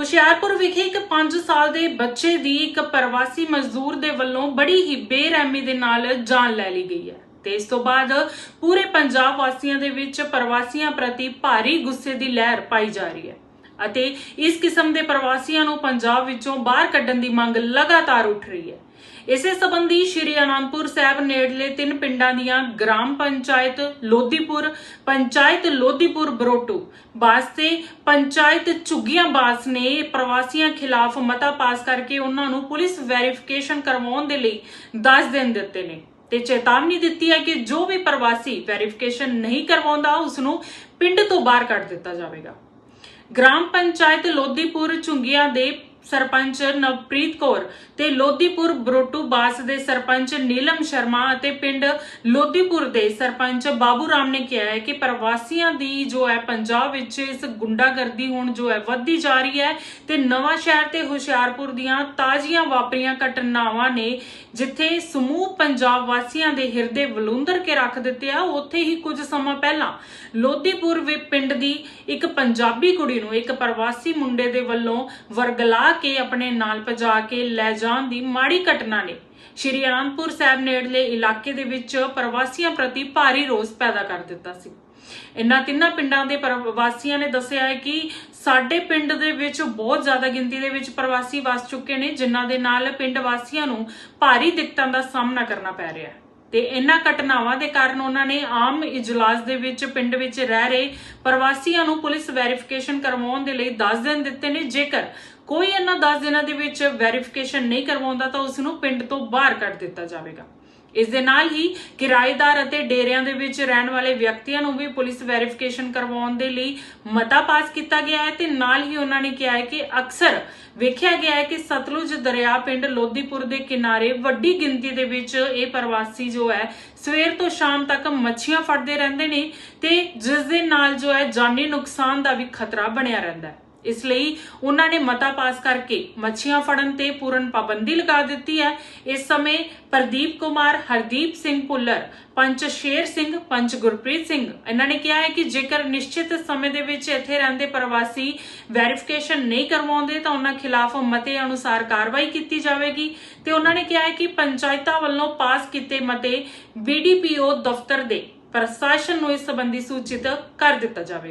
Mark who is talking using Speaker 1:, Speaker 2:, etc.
Speaker 1: ਹੁਸ਼ਿਆਰਪੁਰ ਵਿਖੇ ਇੱਕ 5 ਸਾਲ ਦੇ ਬੱਚੇ ਦੀ ਇੱਕ ਪ੍ਰਵਾਸੀ ਮਜ਼ਦੂਰ ਦੇ ਵੱਲੋਂ ਬੜੀ ਹੀ ਬੇਰਹਿਮੀ ਦੇ ਨਾਲ ਜਾਨ ਲੈ ਲਈ ਗਈ ਹੈ। ਤੇ ਇਸ ਤੋਂ ਬਾਅਦ ਪੂਰੇ ਪੰਜਾਬ ਵਾਸੀਆਂ ਦੇ ਵਿੱਚ ਪ੍ਰਵਾਸੀਆਂ ਪ੍ਰਤੀ ਭਾਰੀ ਗੁੱਸੇ ਦੀ ਲਹਿਰ ਪਾਈ ਜਾ ਰਹੀ ਹੈ। ਅਤੇ ਇਸ ਕਿਸਮ ਦੇ ਪ੍ਰਵਾਸੀਆਂ ਨੂੰ ਪੰਜਾਬ ਵਿੱਚੋਂ ਬਾਹਰ ਕੱਢਣ ਦੀ ਮੰਗ ਲਗਾਤਾਰ ਉੱਠ ਰਹੀ ਹੈ। ਇਸੇ ਸੰਬੰਧੀ ਸ਼੍ਰੀ ਅਨੰਦਪੁਰ ਸਾਹਿਬ ਨੇੜਲੇ ਤਿੰਨ ਪਿੰਡਾਂ ਦੀਆਂ ਗ੍ਰਾਮ ਪੰਚਾਇਤ ਲੋਧੀਪੁਰ ਪੰਚਾਇਤ ਲੋਧੀਪੁਰ ਬਰੋਟੂ ਬਾਸ ਪੰਚਾਇਤ ਝੁੱਗੀਆਂ ਬਾਸ ਨੇ ਪ੍ਰਵਾਸੀਆਂ ਖਿਲਾਫ ਮਤਾ ਪਾਸ ਕਰਕੇ ਉਹਨਾਂ ਨੂੰ ਪੁਲਿਸ ਵੈਰੀਫਿਕੇਸ਼ਨ ਕਰਵਾਉਣ ਦੇ ਲਈ 10 ਦਿਨ ਦਿੱਤੇ ਨੇ ਤੇ ਚੇਤਾਵਨੀ ਦਿੱਤੀ ਹੈ ਕਿ ਜੋ ਵੀ ਪ੍ਰਵਾਸੀ ਵੈਰੀਫਿਕੇਸ਼ਨ ਨਹੀਂ ਕਰਵਾਉਂਦਾ ਉਸ ਨੂੰ ਪਿੰਡ ਤੋਂ ਬਾਹਰ ਕੱਢ ਦਿੱਤਾ ਜਾਵੇਗਾ। ਗ੍ਰਾਮ ਪੰਚਾਇਤ ਲੋਧੀਪੁਰ ਝੁੰਗੀਆਂ ਦੇ ਸਰਪੰਚ ਨਵਪ੍ਰੀਤ ਕੌਰ ਤੇ ਲੋਧੀਪੁਰ ਬਰੋਟੂ ਬਾਸ ਦੇ ਸਰਪੰਚ ਨੀਲਮ ਸ਼ਰਮਾ ਅਤੇ ਪਿੰਡ ਲੋਧੀਪੁਰ ਦੇ ਸਰਪੰਚ ਬਾਬੂ ਰਾਮ ਨੇ ਕਿਹਾ ਹੈ ਕਿ ਪ੍ਰਵਾਸੀਆਂ ਦੀ ਜੋ ਹੈ ਪੰਜਾਬ ਵਿੱਚ ਇਸ ਗੁੰਡਾਗਰਦੀ ਹੁਣ ਜੋ ਹੈ ਵੱਧਦੀ ਜਾ ਰਹੀ ਹੈ ਤੇ ਨਵਾਂ ਸ਼ਹਿਰ ਤੇ ਹੁਸ਼ਿਆਰਪੁਰ ਦੀਆਂ ਤਾਜ਼ੀਆਂ ਵਾਪਰੀਆਂ ਘਟਨਾਵਾਂ ਨੇ ਜਿੱਥੇ ਸਮੂਹ ਪੰਜਾਬ ਵਾਸੀਆਂ ਦੇ ਹਿਰਦੇ ਵਲੂੰਦਰ ਕੇ ਰੱਖ ਦਿੱਤੇ ਆ। ਉੱਥੇ ਹੀ ਕੁਝ ਸਮਾਂ ਪਹਿਲਾਂ ਲੋਧੀਪੁਰ ਵੀ ਪਿੰਡ ਦੀ ਇੱਕ ਪੰਜਾਬੀ ਕੁੜੀ ਨੂੰ ਇੱਕ ਪ੍ਰਵਾਸੀ ਮੁੰਡੇ ਦੇ ਵੱਲੋਂ ਵਰਗਲਾ ਕੇ ਆਪਣੇ ਨਾਲ ਭਜਾ ਕੇ ਲੈ ਜਾਣ ਦੀ ਮਾੜੀ ਘਟਨਾ ਨੇ। ਸ਼੍ਰੀ ਅਨੰਦਪੁਰ ਸਾਹਿਬ ਨੇੜਲੇ ਇਲਾਕੇ ਦੇ ਵਿੱਚ ਪ੍ਰਵਾਸੀਆਂ ਪ੍ਰਤੀ ਭਾਰੀ ਰੋਸ ਪੈਦਾ ਕਰ ਦਿੱਤਾ ਸੀ। ਇਨ੍ਹਾਂ ਤਿੰਨਾਂ ਪਿੰਡਾਂ ਦੇ ਪ੍ਰਵਾਸੀਆਂ ਨੇ ਦੱਸਿਆ ਹੈ ਕਿ ਸਾਡੇ ਪਿੰਡ ਦੇ ਵਿੱਚ ਬਹੁਤ ਜ਼ਿਆਦਾ ਗਿਣਤੀ ਦੇ ਵਿੱਚ ਪ੍ਰਵਾਸੀ ਵਸ ਚੁੱਕੇ ਨੇ, ਜਿਨ੍ਹਾਂ ਦੇ ਨਾਲ ਪਿੰਡ ਵਾਸੀਆਂ ਨੂੰ ਭਾਰੀ ਦਿੱਕਤਾਂ ਦਾ ਸਾਹਮਣਾ ਕਰਨਾ ਪੈ ਰਿਹਾ ਹੈ। ਤੇ ਇਹਨਾਂ ਘਟਨਾਵਾਂ ਦੇ ਕਾਰਨ ਉਹਨਾਂ ਨੇ ਆਮ ਇਜਲਾਸ ਦੇ ਵਿੱਚ ਪਿੰਡ ਵਿੱਚ ਰਹਿ ਰਹੇ ਪ੍ਰਵਾਸੀਆਂ ਨੂੰ ਪੁਲਿਸ ਵੈਰੀਫਿਕੇਸ਼ਨ ਕਰਵਾਉਣ ਦੇ ਲਈ 10 ਦਿਨ ਦਿੱਤੇ ਨੇ। ਜੇਕਰ ਕੋਈ ਇਹਨਾਂ 10 ਦਿਨਾਂ ਦੇ ਵਿੱਚ ਵੈਰੀਫਿਕੇਸ਼ਨ ਨਹੀਂ ਕਰਵਾਉਂਦਾ ਤਾਂ ਉਸ ਨੂੰ ਪਿੰਡ ਤੋਂ ਬਾਹਰ ਕੱਢ ਦਿੱਤਾ ਜਾਵੇਗਾ। ਇਸ ਦੇ ਨਾਲ ਹੀ ਕਿਰਾਏਦਾਰ ਅਤੇ ਡੇਰਿਆਂ ਦੇ ਵਿੱਚ ਰਹਿਣ ਵਾਲੇ ਵਿਅਕਤੀਆਂ ਨੂੰ ਵੀ ਪੁਲਿਸ ਵੈਰੀਫਿਕੇਸ਼ਨ ਕਰਵਾਉਣ ਦੇ ਲਈ ਮਤਾ ਪਾਸ ਕੀਤਾ ਗਿਆ ਹੈ ਤੇ ਨਾਲ ਹੀ ਉਹਨਾਂ ਨੇ ਕਿਹਾ ਹੈ ਕਿ ਅਕਸਰ ਵੇਖਿਆ ਗਿਆ ਹੈ ਕਿ ਸਤਲੁਜ ਦਰਿਆ ਪਿੰਡ ਲੋਧੀਪੁਰ ਦੇ ਕਿਨਾਰੇ ਵੱਡੀ ਗਿਣਤੀ ਦੇ ਵਿੱਚ ਇਹ ਪ੍ਰਵਾਸੀ ਜੋ ਹੈ ਸਵੇਰ ਤੋਂ ਸ਼ਾਮ ਤੱਕ ਮੱਛੀਆਂ ਫੜਦੇ ਰਹਿੰਦੇ ਨੇ ਤੇ ਜਿਸ ਦੇ ਨਾਲ ਜੋ ਹੈ ਜਾਨੀ ਨੁਕਸਾਨ ਦਾ ਵੀ ਖਤਰਾ ਬਣਿਆ ਰਹਿੰਦਾ ਹੈ। ਇਸ ਲਈ ਉਹਨਾਂ ਨੇ ਮਤਾ ਪਾਸ ਕਰਕੇ ਮੱਛੀਆਂ ਫੜਨ ਤੇ ਪੂਰਨ ਪਾਬੰਦੀ ਲਗਾ ਦਿੱਤੀ ਹੈ। ਇਸ ਸਮੇਂ ਪ੍ਰਦੀਪ ਕੁਮਾਰ, ਹਰਦੀਪ ਸਿੰਘ ਪੁੱਲਰ ਪੰਚ ਸ਼ੇਰ ਸਿੰਘ, ਪੰਚ ਗੁਰਪ੍ਰੀਤ ਸਿੰਘ, ਇਹਨਾਂ ਨੇ ਕਿਹਾ ਹੈ ਕਿ ਜੇਕਰ ਨਿਸ਼ਚਿਤ ਸਮੇਂ ਦੇ ਵਿੱਚ ਇੱਥੇ ਰਹਿੰਦੇ ਪ੍ਰਵਾਸੀ ਵੈਰੀਫਿਕੇਸ਼ਨ ਨਹੀਂ ਕਰਵਾਉਂਦੇ ਤਾਂ ਉਹਨਾਂ ਖਿਲਾਫ ਮਤੇ ਅਨੁਸਾਰ ਕਾਰਵਾਈ ਕੀਤੀ ਜਾਵੇਗੀ ਤੇ ਉਹਨਾਂ ਨੇ ਕਿਹਾ ਹੈ ਕਿ ਪੰਚਾਇਤਾਂ ਵੱਲੋਂ ਪਾਸ ਕੀਤੇ ਮਤੇ ਬੀਡੀਪੀਓ ਦਫ਼ਤਰ ਦੇ ਪ੍ਰਸ਼ਾਸਨ ਨੂੰ ਇਸ ਸੰਬੰਧੀ ਸੂਚਿਤ ਕਰ ਦਿੱਤਾ ਜਾਵੇਗਾ।